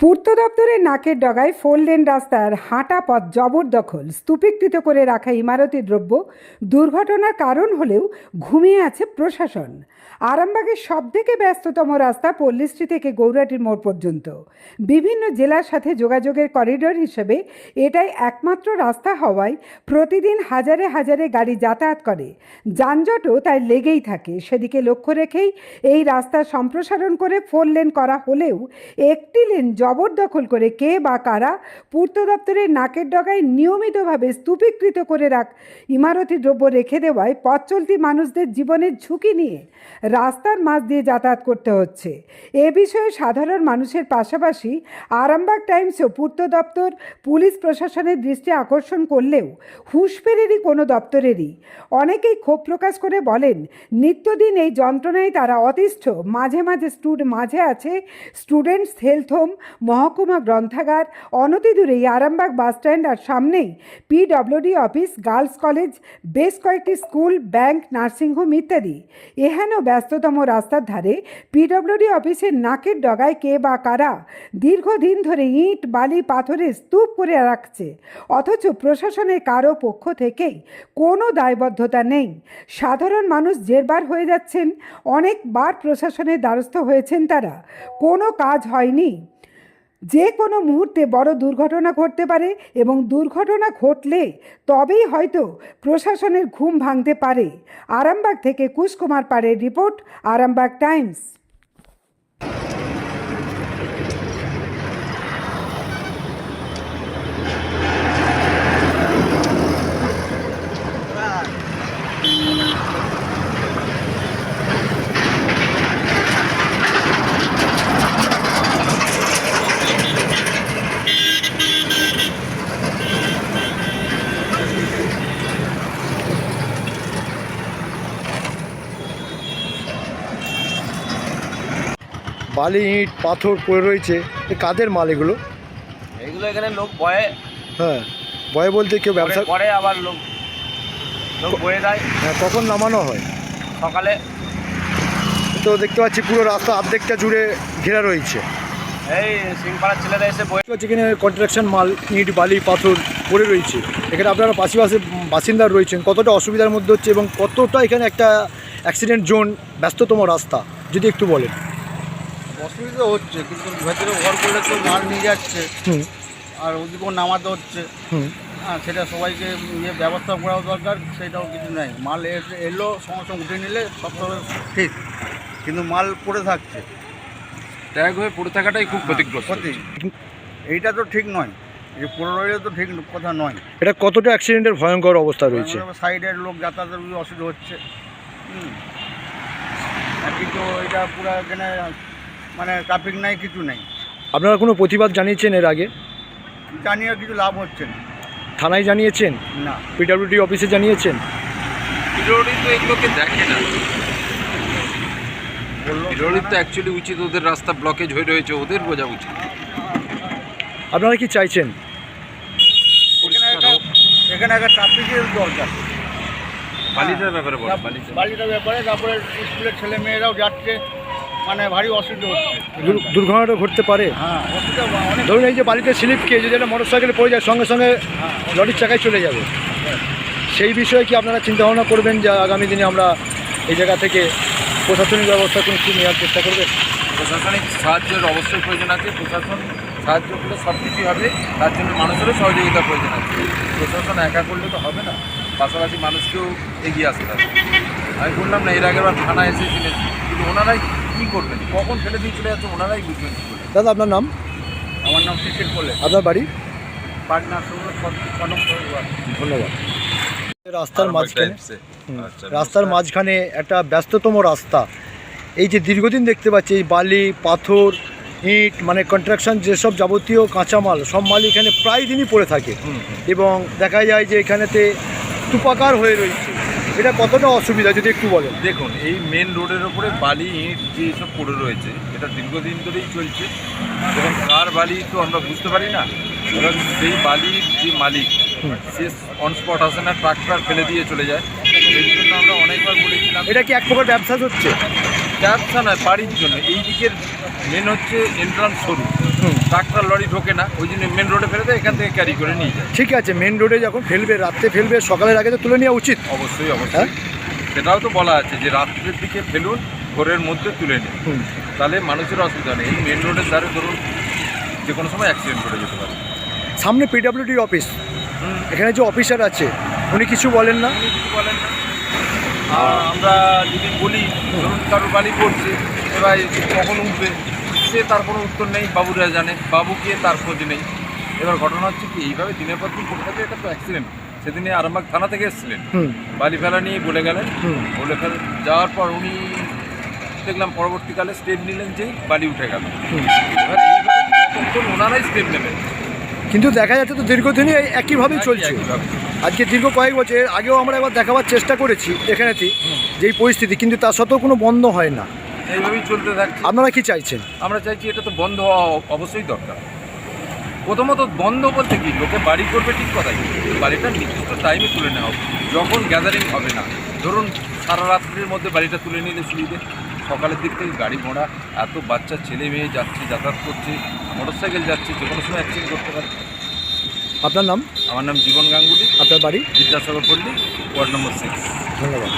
পূর্ত দপ্তরের নাকের ডগায় ফোর লেন রাস্তার হাঁটা পথ জবরদখল, স্তূপীকৃত করে রাখা ইমারতি দ্রব্য দুর্ঘটনার কারণ হলেও ঘুমিয়ে আছে প্রশাসন। আরামবাগের সবথেকে ব্যস্ততম রাস্তা পল্লীশ্রী থেকে গৌরাটির মোড় পর্যন্ত। বিভিন্ন জেলার সাথে যোগাযোগের করিডোর হিসেবে এটাই একমাত্র রাস্তা হওয়ায় প্রতিদিন হাজারে হাজারে গাড়ি যাতায়াত করে। যানজটও তাই লেগেই থাকে। সেদিকে লক্ষ্য রেখেই এই রাস্তা সম্প্রসারণ করে ফোর লেন করা হলেও একটি লেন জবরদখল করে কে বা কারা পূর্ত দপ্তরের নাকের ডগায় নিয়মিতভাবে স্তূপীকৃত করে রাখ, ইমারতি দ্রব্য রেখে দেওয়ায় পথ চলতি মানুষদের জীবনের ঝুঁকি নিয়ে রাস্তার মাঝ দিয়ে যাতায়াত করতে হচ্ছে। এ বিষয়ে সাধারণ মানুষের পাশাপাশি আরামবাগ টাইমসও পূর্ত দপ্তর, পুলিশ প্রশাসনের দৃষ্টি আকর্ষণ করলেও হুঁশফেরেরই কোনো দপ্তরেরই। অনেকেই ক্ষোভ প্রকাশ করে বলেন, নিত্যদিন এই যন্ত্রণায় তারা অতিষ্ঠ, মাঝে মাঝে স্টুড, মাঝে আছে স্টুডেন্টস হেলথ হোম মহকুমা গ্রন্থাগার, অনতি দূরেই আরামবাগ বাসস্ট্যান্ড আর সামনেই পিডব্লিউডি অফিস, গার্লস কলেজ, বেশ কয়েকটি স্কুল, ব্যাংক, নার্সিংহোম ইত্যাদি। এহেন ব্যস্ততম রাস্তার ধারে পিডব্লিউডি অফিসের নাকের ডগায় কে বা কারা দীর্ঘদিন ধরে ইট, বালি, পাথরের স্তূপ করে রাখছে। অথচ প্রশাসনের কারও পক্ষ থেকেই কোনো দায়বদ্ধতা নেই। সাধারণ মানুষ জেরবার হয়ে যাচ্ছেন, অনেকবার প্রশাসনের দ্বারস্থ হয়েছেন তারা। কোনো কাজ হয়নি। যে কোনো মুহূর্তে বড় দুর্ঘটনা ঘটতে পারে এবং দুর্ঘটনা ঘটলে তবেই হয়তো প্রশাসনের ঘুম ভাঙতে পারে। আরামবাগ থেকে কুশকুমার পাড়ের রিপোর্ট, আরামবাগ টাইমস। বালি ইট পাথর পড়ে রয়েছে। এ কাদের মাল এগুলো? এগুলো এখানে লোক বয়ে। হ্যাঁ ভয় বলতে কেউ ব্যবসা করে আবার লোক লোক বয়ে দেয় হ্যাঁ, কখন নামানো হয়? সকালে। তো দেখতে পাচ্ছি পুরো রাস্তা অর্ধেকটা জুড়ে ঘেরা রয়েছে। এই সিংপাড়ার ছেলেরা এসে বয়ে পাচ্ছি এখানে কন্ট্রাকশন মাল ইট বালি পাথর পড়ে রয়েছে। এখানে আপনারা পাশাপাশি বাসিন্দা রয়েছেন। কতটা অসুবিধার মধ্যে হচ্ছে এবং কতটা এখানে একটা অ্যাক্সিডেন্ট জোন ব্যস্ততম রাস্তা যদি একটু বলেন। অসুবিধা হচ্ছে কিন্তু ভেতরে ঘর করলে তো মাল নিয়ে যাচ্ছে আর ওদিকেও নামাতে হচ্ছে। হ্যাঁ সেটা সবাইকে ইয়ে ব্যবস্থা করা দরকার সেটাও কিছু নেই। মাল এসে এলো সঙ্গে সঙ্গে উঠে নিলে সব সময় ঠিক কিন্তু মাল পড়ে থাকছে। ট্যাগ হয়ে পড়ে থাকাটাই খুব ক্ষতিগ্রস্ত। ক্ষতি। এইটা তো ঠিক নয় এই পড়ে রইলে তো ঠিক কথা নয়। এটা কতটা অ্যাক্সিডেন্টের ভয়ঙ্কর অবস্থা রয়েছে? সাইডের লোক যাতায়াতের অসুবিধা হচ্ছে। হুম। কিন্তু এটা পুরো এখানে মানে ট্রাফিক নাই কিছু নেই। আপনারা কোনো প্রতিবাদ জানিয়েছেন এর আগে? জানিয়ে কিছু লাভ হচ্ছে না। থানায় জানিয়েছেন? না। পিডব্লিউডি অফিসে জানিয়েছেন? তো এগুলোকে দেখে না। তো অ্যাকচুয়ালি উচিত ওদের রাস্তা ব্লকেজ হয়ে রয়েছে ওদের বোঝা উচিত। আপনারা কি চাইছেন? এখানে একটা ট্রাফিকের দরকার। বালিটার ব্যাপারে বলো বালিটা বালিটার ব্যাপারে তারপরে স্কুলের ছেলে মেয়েরাও যাচ্ছে। মানে ভারী অসুবিধা হচ্ছে। দুর- দুর্ঘটনা ঘটতে পারে। হ্যাঁ অসুবিধা অনেক ধরুন এই যে বাড়িতে স্লিপ খেয়ে যদি একটা মোটর সাইকেলে পড়ে যায় সঙ্গে সঙ্গে লরির চাকায় চলে যাবে। সেই বিষয়ে কি আপনারা চিন্তা ভাবনা করবেন যে আগামী দিনে আমরা এই জায়গা থেকে প্রশাসনিক ব্যবস্থা কোনো কিছু নেওয়ার চেষ্টা করবে? প্রশাসনিক সাহায্যের অবশ্যই প্রয়োজন আছে। প্রশাসন সাহায্য করলে সব কিছুই হবে। তার জন্য মানুষেরও সহযোগিতা প্রয়োজন আছে। প্রশাসন একা করলে তো হবে না। পাশাপাশি মানুষকেও এগিয়ে আসতে হবে। আমি বললাম না এর আগেবার থানা এসেছিলেন। কিন্তু ওনারাই কী করবেন? কখন ফেলে দিয়ে চলে যাচ্ছে ওনারাই বুঝবেন কী দাদা আপনার নাম? আমার নাম শিশির কোলে। আপনার বাড়ি? পাটনা ধন্যবাদ। রাস্তার মাঝখানে আচ্ছা, রাস্তার মাঝখানে একটা ব্যস্ততম রাস্তা। এই যে দীর্ঘদিন দেখতে পাচ্ছি এই বালি পাথর ইট মানে কন্ট্রাকশন যেসব যাবতীয় কাঁচামাল সব মাল এখানে প্রায় দিনই পড়ে থাকে। এবং দেখা যায় যে এখানেতে তুপাকার হয়ে রয়েছে। এটা কতটা অসুবিধা যদি একটু বলেন? দেখুন এই মেন রোডের ওপরে বালি ইট যে সব পড়ে রয়েছে এটা দীর্ঘদিন ধরেই চলছে। এবং কার বালি তো আমরা বুঝতে পারি না এবং সেই বালির যে মালিক সে অন স্পট আসে না ট্রাক্টর ফেলে দিয়ে চলে যায়। এই জন্য আমরা অনেকবার বলেছিলাম এটা কি এক প্রকার ব্যবসা হচ্ছে? ব্যবসা নয় বাড়ির জন্য। এই দিকের মেন হচ্ছে এন্ট্রান্স সরু হুম। ট্রাক্টর লরি ঢোকে না ওই জন্য মেন রোডে ফেলে দেয় এখান থেকে ক্যারি করে নিয়ে যায়। ঠিক আছে মেন রোডে যখন ফেলবে রাত্রে ফেলবে সকালের আগে তো তুলে নেওয়া উচিত। অবশ্যই হ্যাঁ? অবশ্যই। সেটাও তো বলা আছে যে রাত্রের দিকে ফেলুন ভোরের মধ্যে তুলে নিন। তাহলে মানুষের অসুবিধা নেই। এই মেন রোডের ধারে ধরুন যে কোনো সময় অ্যাক্সিডেন্ট করে যেতে পারে। সামনে পিডাব্লিউডির অফিস হুম। এখানে যে অফিসার আছে উনি কিছু বলেন না? উনি কিছু বলেন না। আর আমরা যদি বলি ধরুন কারোর বাড়ি পড়ছে এবার কখন উঠবে? সে তার কোনো উত্তর নেই বাবুরা জানে বাবু বাবুকে তার খোঁজ নেই। এবার ঘটনা হচ্ছে কি এইভাবে দিনের পর দিন থাকে এটা তো অ্যাক্সিডেন্ট সেদিনে আরামবাগ থানা থেকে এসেছিলেন। বালি ফেলা নিয়ে বলে গেলেন। বলে ফেলে যাওয়ার পর উনি দেখলাম পরবর্তীকালে স্টেপ নিলেন যেই বালি উঠে গেল। এবার এইভাবে ওনারাই স্টেপ নেবেন কিন্তু দেখা যাচ্ছে তো দীর্ঘদিনই এই একইভাবেই চলছে। আজকে দীর্ঘ কয়েক বছর আগেও আমরা একবার দেখাবার চেষ্টা করেছি এখানেতেই যে এই পরিস্থিতি কিন্তু তা সত্ত্বেও কোনো বন্ধ হয় না। এইভাবেই চলতে থাকছে। আপনারা কি চাইছেন? আমরা চাইছি এটা তো বন্ধ হওয়া অবশ্যই দরকার। প্রথমত বন্ধ বলতে কি লোকে বাড়ি করবে ঠিক কথা কিন্তু বাড়িটা নির্দিষ্ট টাইমে তুলে নেওয়া হবে। যখন গ্যাদারিং হবে না ধরুন সারা রাত্রির মধ্যে বাড়িটা তুলে নিলে সুবিধে সকালের দিক থেকে গাড়ি ঘোড়া এত বাচ্চা ছেলে মেয়ে যাচ্ছে যাতায়াত করছে মোটর সাইকেল যাচ্ছে যে কোনো সময় অ্যাক্সিডেন্ট করতে পারে। আপনার নাম? আমার নাম জীবন গাঙ্গুলি। আপনার বাড়ি? বিদ্যাসাগর পল্লী ওয়ার্ড নম্বর সিক্স ধন্যবাদ।